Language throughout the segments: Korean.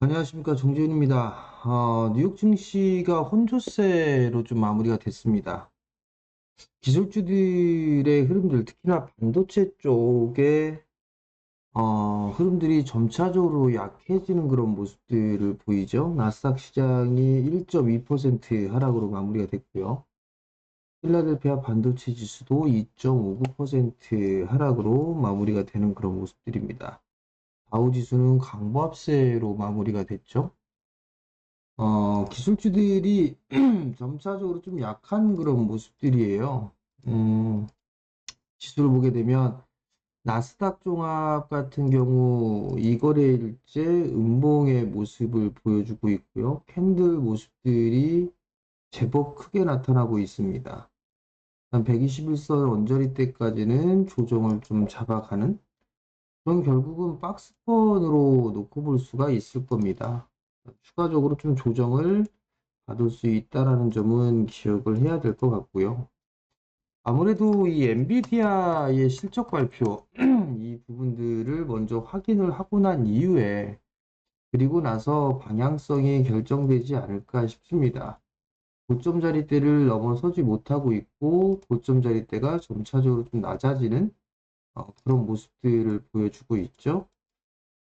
안녕하십니까 정재윤입니다. 어, 뉴욕 증시가 혼조세로 좀 마무리가 됐습니다. 기술주들의 흐름들, 특히나 반도체 쪽의 어, 흐름들이 점차적으로 약해지는 그런 모습들을 보이죠. 나스닥 시장이 1.2% 하락으로 마무리가 됐고요. 필라델피아 반도체 지수도 2.59% 하락으로 마무리가 되는 그런 모습들입니다. 다우 지수는 강보합세로 마무리가 됐죠. 어, 기술주들이 점차적으로 좀 약한 그런 모습들이에요. 음, 지수를 보게 되면 나스닥 종합 같은 경우 이거래일째 음봉의 모습을 보여주고 있고요. 캔들 모습들이 제법 크게 나타나고 있습니다. 한 121선 언저리 때까지는 조정을 좀 잡아가는 그럼 결국은 박스권으로 놓고 볼 수가 있을 겁니다. 추가적으로 좀 조정을 받을 수 있다라는 점은 기억을 해야 될 것 같고요. 아무래도 이 엔비디아의 실적 발표, 이 부분들을 먼저 확인을 하고 난 이후에, 그리고 나서 방향성이 결정되지 않을까 싶습니다. 고점 자리대를 넘어서지 못하고 있고, 고점 자리대가 점차적으로 좀 낮아지는 어, 그런 모습들을 보여주고 있죠.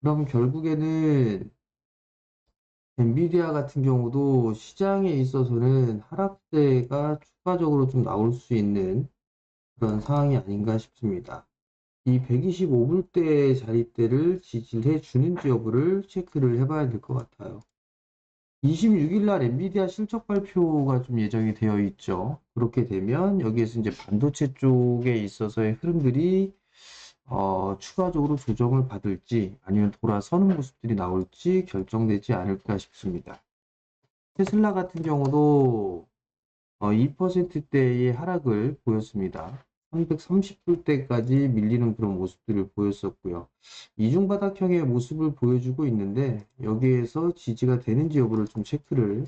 그럼 결국에는 엔비디아 같은 경우도 시장에 있어서는 하락세가 추가적으로 좀 나올 수 있는 그런 상황이 아닌가 싶습니다. 이 125불대 자리대를 지지해 주는지 여부를 체크를 해봐야 될 것 같아요. 26일 날 엔비디아 실적 발표가 좀 예정이 되어 있죠. 그렇게 되면 여기에서 이제 반도체 쪽에 있어서의 흐름들이 어, 추가적으로 조정을 받을지 아니면 돌아서는 모습들이 나올지 결정되지 않을까 싶습니다. 테슬라 같은 경우도 어, 2%대의 하락을 보였습니다. 330불대까지 밀리는 그런 모습들을 보였었고요. 이중바닥형의 모습을 보여주고 있는데 여기에서 지지가 되는지 여부를 좀 체크를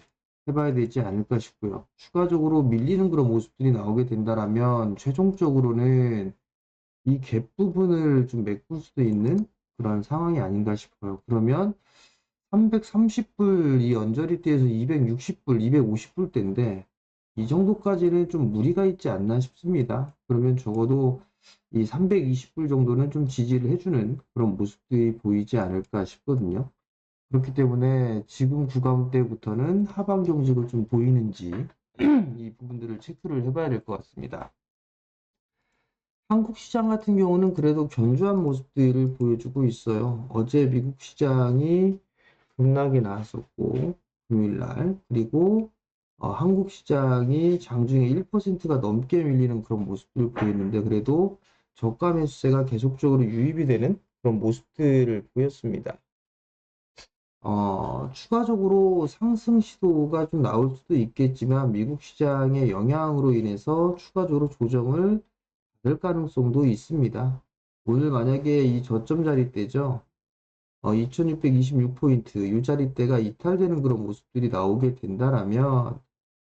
해봐야 되지 않을까 싶고요. 추가적으로 밀리는 그런 모습들이 나오게 된다라면 최종적으로는 이 갭 부분을 좀 메꿀 수도 있는 그런 상황이 아닌가 싶어요. 그러면 330불 이 언저리대에서 260불, 250불 대인데 이 정도까지는 좀 무리가 있지 않나 싶습니다. 그러면 적어도 이 320불 정도는 좀 지지를 해주는 그런 모습들이 보이지 않을까 싶거든요. 그렇기 때문에 지금 구간대부터는 하방 경직을 좀 보이는지 이 부분들을 체크를 해봐야 될 것 같습니다. 한국 시장 같은 경우는 그래도 견조한 모습들을 보여주고 있어요. 어제 미국 시장이 급락이 나왔었고, 금요일날. 그리고 어, 한국 시장이 장중에 1%가 넘게 밀리는 그런 모습들을 보였는데, 그래도 저가 매수세가 계속적으로 유입이 되는 그런 모습들을 보였습니다. 어, 추가적으로 상승 시도가 좀 나올 수도 있겠지만, 미국 시장의 영향으로 인해서 추가적으로 조정을 될 가능성도 있습니다. 오늘 만약에 이 저점 자리대죠. 어, 2626포인트, 이 자리대가 이탈되는 그런 모습들이 나오게 된다라면,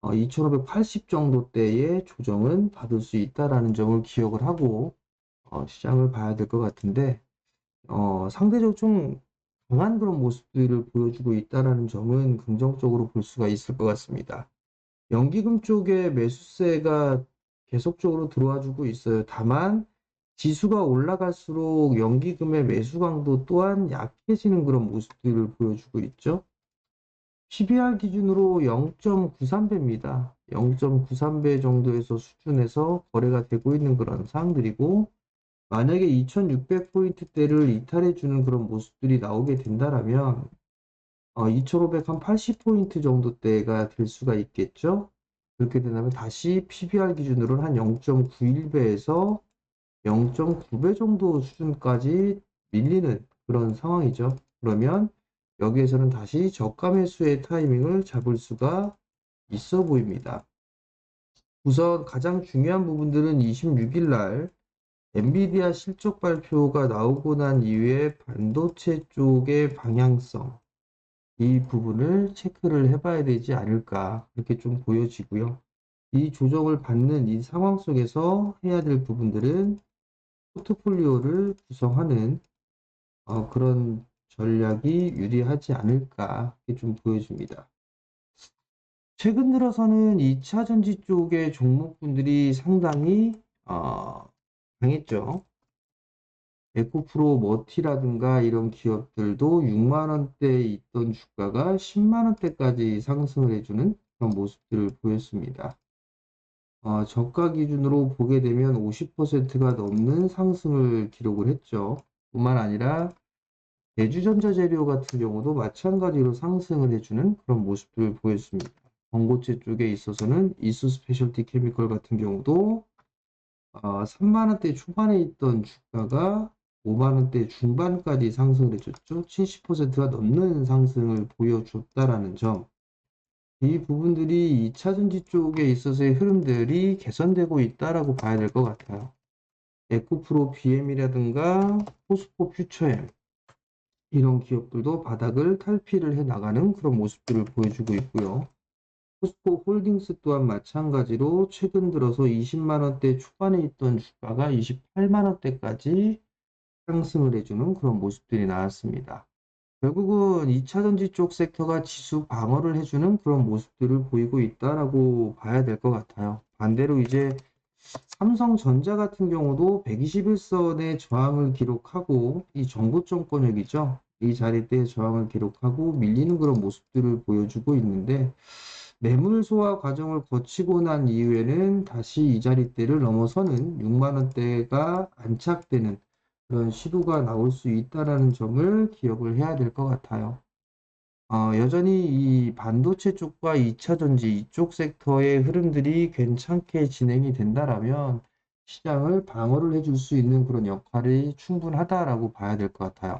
어, 2580 정도 대의 조정은 받을 수 있다라는 점을 기억을 하고, 어, 시장을 봐야 될 것 같은데, 어, 상대적으로 좀 강한 그런 모습들을 보여주고 있다라는 점은 긍정적으로 볼 수가 있을 것 같습니다. 연기금 쪽에 매수세가 계속적으로 들어와 주고 있어요. 다만 지수가 올라갈수록 연기금의 매수 강도 또한 약해지는 그런 모습들을 보여주고 있죠. PBR 기준으로 0.93배입니다. 0.93배 정도에서 수준에서 거래가 되고 있는 그런 사항들이고 만약에 2600포인트대를 이탈해 주는 그런 모습들이 나오게 된다라면 어, 2500한 80포인트 정도 대가 될 수가 있겠죠. 그렇게 된다면 다시 PBR 기준으로는 한 0.91배에서 0.9배 정도 수준까지 밀리는 그런 상황이죠. 그러면 여기에서는 다시 저가 매수의 타이밍을 잡을 수가 있어 보입니다. 우선 가장 중요한 부분들은 26일 날 엔비디아 실적 발표가 나오고 난 이후에 반도체 쪽의 방향성, 이 부분을 체크를 해봐야 되지 않을까 그렇게 좀 보여지고요. 이 조정을 받는 이 상황 속에서 해야 될 부분들은 포트폴리오를 구성하는 어, 그런 전략이 유리하지 않을까 이렇게 좀 보여집니다. 최근 들어서는 2차 전지 쪽의 종목군들이 상당히 어, 강했죠. 에코프로 머티라든가 이런 기업들도 6만 원대에 있던 주가가 10만 원대까지 상승을 해주는 그런 모습들을 보였습니다. 어, 저가 기준으로 보게 되면 50%가 넘는 상승을 기록을 했죠. 뿐만 아니라 대주전자재료 같은 경우도 마찬가지로 상승을 해주는 그런 모습들을 보였습니다. 전고체 쪽에 있어서는 이수 스페셜티 케미컬 같은 경우도 어, 3만 원대 초반에 있던 주가가 5만 원대 중반까지 상승을 해줬죠. 70%가 넘는 상승을 보여줬다라는 점. 이 부분들이 2차 전지 쪽에 있어서의 흐름들이 개선되고 있다라고 봐야 될 것 같아요. 에코프로 BM이라든가 포스코 퓨처엠 이런 기업들도 바닥을 탈피를 해 나가는 그런 모습들을 보여주고 있고요. 포스코 홀딩스 또한 마찬가지로 최근 들어서 20만 원대 초반에 있던 주가가 28만 원대까지 상승을 해주는 그런 모습들이 나왔습니다. 결국은 2차 전지 쪽 섹터가 지수 방어를 해주는 그런 모습들을 보이고 있다라고 봐야 될 것 같아요. 반대로 이제 삼성전자 같은 경우도 121선의 저항을 기록하고 이 정보점권역이죠. 이 자리대 저항을 기록하고 밀리는 그런 모습들을 보여주고 있는데 매물 소화 과정을 거치고 난 이후에는 다시 이 자리대를 넘어서는 6만 원대가 안착되는 그런 시도가 나올 수 있다라는 점을 기억을 해야 될 것 같아요. 어, 여전히 이 반도체 쪽과 2차 전지 이쪽 섹터의 흐름들이 괜찮게 진행이 된다라면 시장을 방어를 해줄 수 있는 그런 역할이 충분하다라고 봐야 될 것 같아요.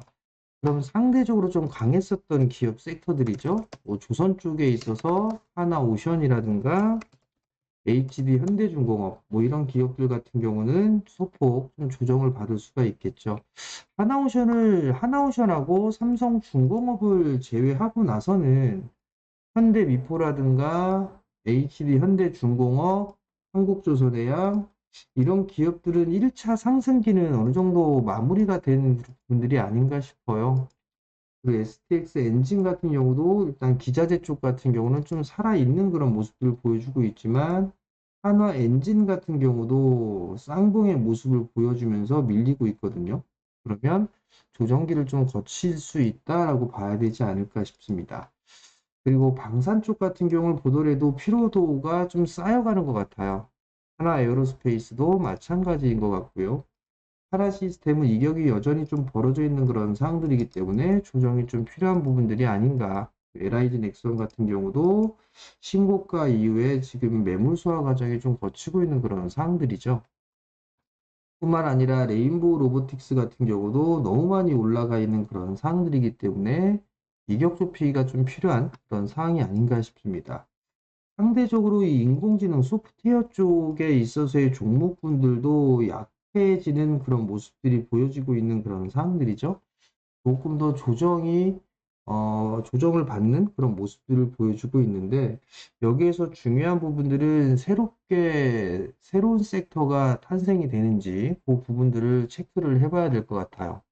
그럼 상대적으로 좀 강했었던 기업 섹터들이죠. 뭐 조선 쪽에 있어서 하나 오션이라든가 HB 현대중공업 뭐 이런 기업들 같은 경우는 소폭 좀 조정을 받을 수가 있겠죠. 하나오션을 하나오션하고 삼성중공업을 제외하고 나서는 현대미포라든가 HB 현대중공업, 한국조선해양 이런 기업들은 1차 상승기는 어느 정도 마무리가 된 분들이 아닌가 싶어요. 그리고 STX 엔진 같은 경우도 일단 기자재 쪽 같은 경우는 좀 살아있는 그런 모습들을 보여주고 있지만 한화 엔진 같은 경우도 쌍봉의 모습을 보여주면서 밀리고 있거든요. 그러면 조정기를 좀 거칠 수 있다라고 봐야 되지 않을까 싶습니다. 그리고 방산 쪽 같은 경우를 보더라도 피로도가 좀 쌓여가는 것 같아요. 하나 에어로스페이스도 마찬가지인 것 같고요. 하나 시스템은 이격이 여전히 좀 벌어져 있는 그런 상황들이기 때문에 조정이 좀 필요한 부분들이 아닌가. LIG 넥선 같은 경우도 신고가 이후에 지금 매물 소화 과정이 좀 거치고 있는 그런 상황들이죠. 뿐만 아니라 레인보우 로보틱스 같은 경우도 너무 많이 올라가 있는 그런 상황들이기 때문에 이격 좁히기가 좀 필요한 그런 상황이 아닌가 싶습니다. 상대적으로 이 인공지능 소프트웨어 쪽에 있어서의 종목군들도 약해지는 그런 모습들이 보여지고 있는 그런 상황들이죠. 조금 더 조정이 어, 조정을 받는 그런 모습들을 보여주고 있는데 여기에서 중요한 부분들은 새롭게 새로운 섹터가 탄생이 되는지 그 부분들을 체크를 해봐야 될 것 같아요.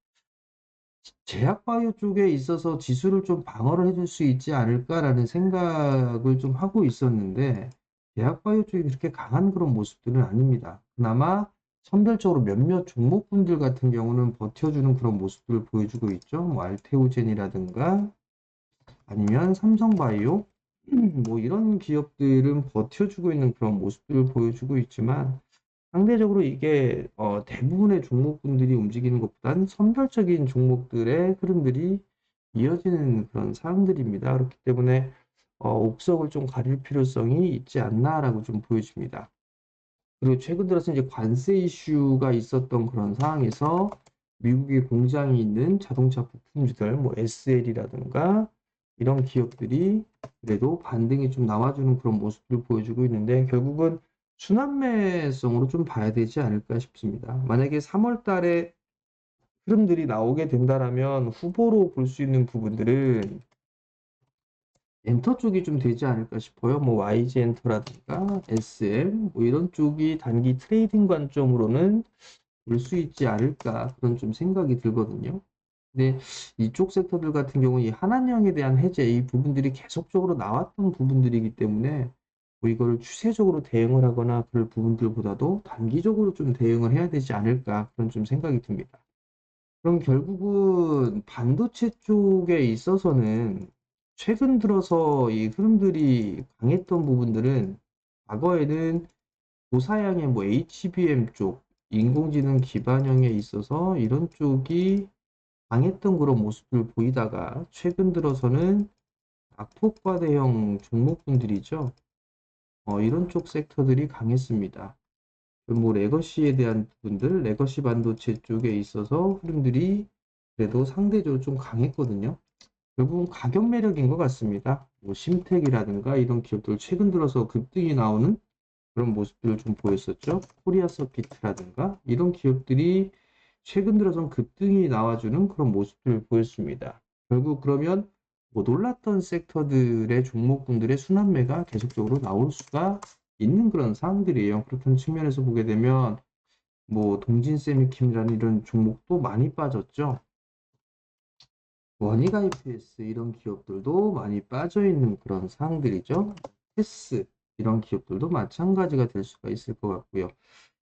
제약바이오 쪽에 있어서 지수를 좀 방어를 해줄 수 있지 않을까라는 생각을 좀 하고 있었는데 제약바이오 쪽이 그렇게 강한 그런 모습들은 아닙니다. 그나마 선별적으로 몇몇 종목군들 같은 경우는 버텨주는 그런 모습들을 보여주고 있죠. 뭐 알테오젠이라든가 아니면 삼성바이오 뭐 이런 기업들은 버텨주고 있는 그런 모습들을 보여주고 있지만 상대적으로 이게 어, 대부분의 종목군들이 움직이는 것보다는 선별적인 종목들의 흐름들이 이어지는 그런 상황들입니다. 그렇기 때문에 어, 옥석을 좀 가릴 필요성이 있지 않나라고 좀 보여집니다. 그리고 최근 들어서 이제 관세 이슈가 있었던 그런 상황에서 미국의 공장이 있는 자동차 부품주들, 뭐 SL이라든가 이런 기업들이 그래도 반등이 좀 나와주는 그런 모습을 보여주고 있는데 결국은 순환매성으로 좀 봐야 되지 않을까 싶습니다. 만약에 3월 달에 흐름들이 나오게 된다라면 후보로 볼 수 있는 부분들은 엔터 쪽이 좀 되지 않을까 싶어요. 뭐 YG 엔터라든가 SM 뭐 이런 쪽이 단기 트레이딩 관점으로는 볼수 있지 않을까 그런 좀 생각이 들거든요. 근데 이쪽 섹터들 같은 경우는 이 한한령에 대한 해제 이 부분들이 계속적으로 나왔던 부분들이기 때문에 뭐 이거를 추세적으로 대응을 하거나 그럴 부분들보다도 단기적으로 좀 대응을 해야 되지 않을까 그런 좀 생각이 듭니다. 그럼 결국은 반도체 쪽에 있어서는 최근 들어서 이 흐름들이 강했던 부분들은 과거에는 고사양의 뭐 HBM 쪽, 인공지능 기반형에 있어서 이런 쪽이 강했던 그런 모습을 보이다가 최근 들어서는 악폭과대형 종목군들이죠. 어, 이런 쪽 섹터들이 강했습니다. 뭐 레거시에 대한 부분들, 레거시 반도체 쪽에 있어서 흐름들이 그래도 상대적으로 좀 강했거든요. 결국은 가격 매력인 것 같습니다. 뭐 심텍이라든가 이런 기업들 최근 들어서 급등이 나오는 그런 모습들을 좀 보였었죠. 코리아 서킷이라든가 이런 기업들이 최근 들어선 급등이 나와주는 그런 모습들을 보였습니다. 결국 그러면 뭐 놀랐던 섹터들의 종목군들의 순환매가 계속적으로 나올 수가 있는 그런 상황들이에요. 그렇다는 측면에서 보게 되면 뭐 동진 세미킴이라는 이런 종목도 많이 빠졌죠. 원익 IPS 이런 기업들도 많이 빠져 있는 그런 상황들이죠. 테스 이런 기업들도 마찬가지가 될 수가 있을 것 같고요.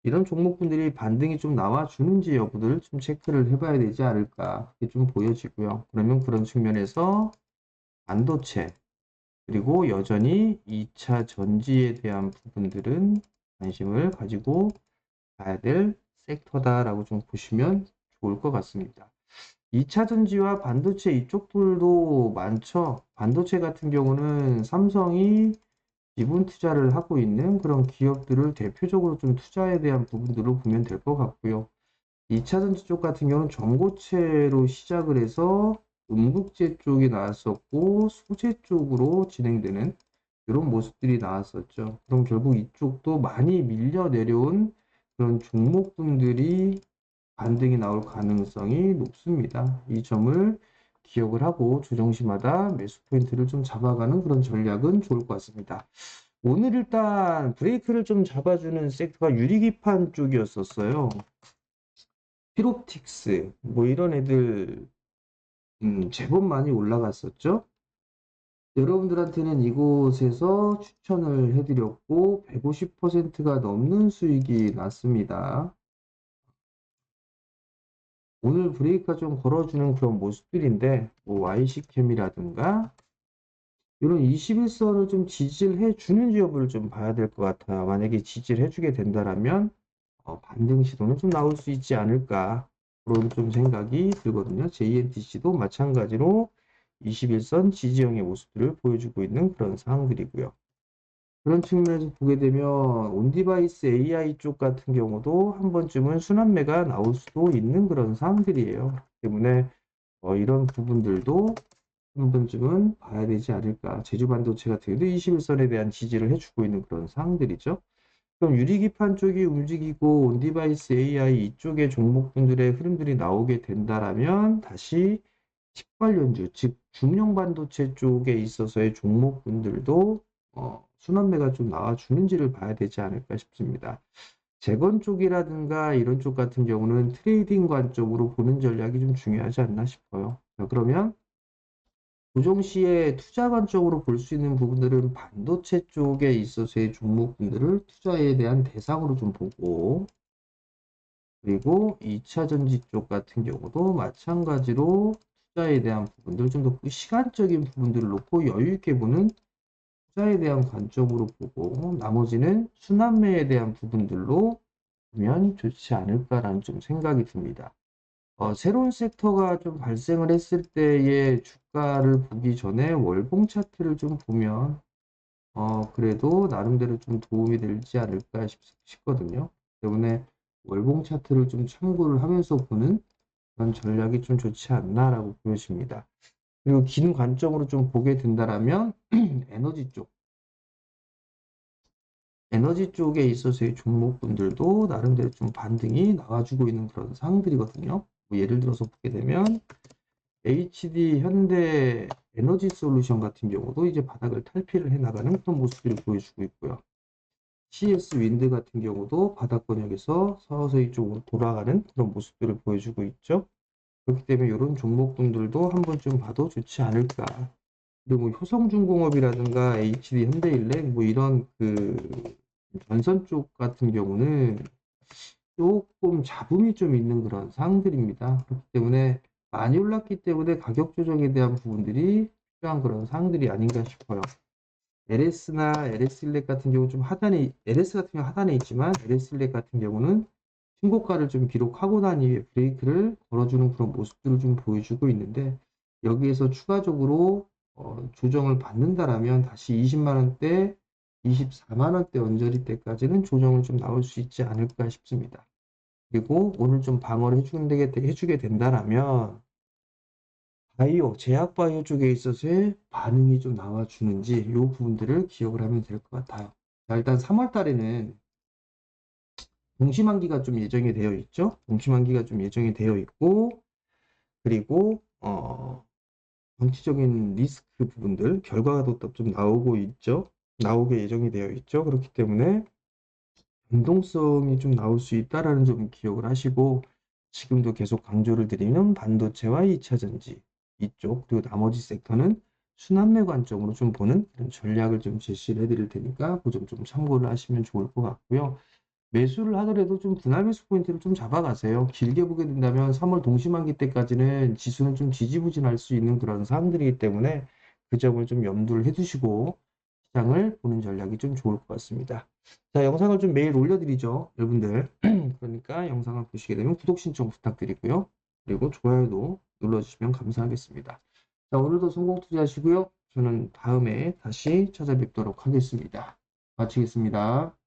이런 종목분들이 반등이 좀 나와주는지 여부를 좀 체크를 해봐야 되지 않을까 그게 좀 보여지고요. 그러면 그런 측면에서 반도체 그리고 여전히 2차 전지에 대한 부분들은 관심을 가지고 가야 될 섹터다라고 좀 보시면 좋을 것 같습니다. 2차 전지와 반도체 이쪽들도 많죠. 반도체 같은 경우는 삼성이 지분 투자를 하고 있는 그런 기업들을 대표적으로 좀 투자에 대한 부분들로 보면 될 것 같고요. 2차 전지 쪽 같은 경우는 전고체로 시작을 해서 음극재 쪽이 나왔었고 소재 쪽으로 진행되는 이런 모습들이 나왔었죠. 그럼 결국 이쪽도 많이 밀려 내려온 그런 종목분들이 반등이 나올 가능성이 높습니다. 이 점을 기억을 하고 조정시마다 매수 포인트를 좀 잡아가는 그런 전략은 좋을 것 같습니다. 오늘 일단 브레이크를 좀 잡아주는 섹터가 유리기판 쪽이었었어요. 피롭틱스 뭐 이런 애들 음, 제법 많이 올라갔었죠. 여러분들한테는 이곳에서 추천을 해드렸고 150%가 넘는 수익이 났습니다. 오늘 브레이크가 좀 걸어주는 그런 모습들인데 뭐 YC캠이라든가 이런 21선을 좀 지지를 해주는지 여부를 좀 봐야 될 것 같아요. 만약에 지지를 해주게 된다라면 어, 반등 시도는 좀 나올 수 있지 않을까 그런 좀 생각이 들거든요. JNTC도 마찬가지로 21선 지지형의 모습들을 보여주고 있는 그런 상황들이고요. 그런 측면에서 보게 되면 온디바이스 AI 쪽 같은 경우도 한 번쯤은 순환매가 나올 수도 있는 그런 상황들이에요. 때문에 어, 이런 부분들도 한 번쯤은 봐야 되지 않을까. 제주 반도체 같은 경우도 21선에 대한 지지를 해주고 있는 그런 상황들이죠. 그럼 유리기판 쪽이 움직이고 온디바이스 AI 이쪽의 종목분들의 흐름들이 나오게 된다라면 다시 칩 관련주, 즉 중형 반도체 쪽에 있어서의 종목분들도 어, 순환매가 좀 나와주는지를 봐야 되지 않을까 싶습니다. 재건 쪽이라든가 이런 쪽 같은 경우는 트레이딩 관점으로 보는 전략이 좀 중요하지 않나 싶어요. 자, 그러면 고정시에 투자 관점으로 볼 수 있는 부분들은 반도체 쪽에 있어서의 종목분들을 투자에 대한 대상으로 좀 보고 그리고 2차 전지 쪽 같은 경우도 마찬가지로 투자에 대한 부분들 좀 더 시간적인 부분들을 놓고 여유 있게 보는 투자에 대한 관점으로 보고 나머지는 순환매에 대한 부분들로 보면 좋지 않을까라는 좀 생각이 듭니다. 어, 새로운 섹터가 좀 발생을 했을 때의 주가를 보기 전에 월봉 차트를 좀 보면 어, 그래도 나름대로 좀 도움이 되지 않을까 싶, 싶거든요. 때문에 월봉 차트를 좀 참고를 하면서 보는 그런 전략이 좀 좋지 않나라고 보여집니다. 그리고 긴 관점으로 좀 보게 된다라면 에너지 쪽 에너지 쪽에 있어서의 종목분들도 나름대로 좀 반등이 나와주고 있는 그런 상황들이거든요. 뭐 예를 들어서 보게 되면 HD 현대 에너지 솔루션 같은 경우도 이제 바닥을 탈피를 해 나가는 그런 모습들을 보여주고 있고요. CS 윈드 같은 경우도 바닥 권역에서 서서히 쪽으로 돌아가는 그런 모습들을 보여주고 있죠. 그렇기 때문에 이런 종목군들도 한번 좀 봐도 좋지 않을까. 그리고 뭐 효성중공업이라든가 HD 현대일렉 뭐 이런 그 전선 쪽 같은 경우는 조금 잡음이 좀 있는 그런 상들입니다. 그렇기 때문에 많이 올랐기 때문에 가격 조정에 대한 부분들이 필요한 그런 상들이 아닌가 싶어요. LS나 LS일렉 같은 경우 좀 하단에 LS 같은 경우 하단에 있지만 LS일렉 같은 경우는 신고가를 좀 기록하고 난 이후에 브레이크를 걸어주는 그런 모습들을 좀 보여주고 있는데 여기에서 추가적으로 어, 조정을 받는다라면 다시 20만 원대, 24만 원대 언저리 때까지는 조정을 좀 나올 수 있지 않을까 싶습니다. 그리고 오늘 좀 방어를 해주게, 해주게 된다라면 바이오, 제약 바이오 쪽에 있어서의 반응이 좀 나와주는지 이 부분들을 기억을 하면 될 것 같아요. 자, 일단 3월 달에는 동시만기가 좀 예정이 되어 있죠. 동시만기가 좀 예정이 되어 있고, 그리고, 어, 정치적인 리스크 부분들, 결과도 또좀 나오고 있죠. 나오게 예정이 되어 있죠. 그렇기 때문에 변동성이 좀 나올 수 있다라는 점 기억을 하시고, 지금도 계속 강조를 드리는 반도체와 2차 전지 이쪽, 그리고 나머지 섹터는 순환매 관점으로 좀 보는 그런 전략을 좀 제시를 해드릴 테니까 그 점 좀 참고를 하시면 좋을 것 같고요. 매수를 하더라도 좀 분할 매수 포인트를 좀 잡아가세요. 길게 보게 된다면 3월 동시만기 때까지는 지수는 좀 지지부진할 수 있는 그런 사항들이기 때문에 그 점을 좀 염두를 해두시고 시장을 보는 전략이 좀 좋을 것 같습니다. 자, 영상을 좀 매일 올려드리죠. 여러분들. 그러니까 영상을 보시게 되면 구독 신청 부탁드리고요. 그리고 좋아요도 눌러주시면 감사하겠습니다. 자, 오늘도 성공 투자하시고요. 저는 다음에 다시 찾아뵙도록 하겠습니다. 마치겠습니다.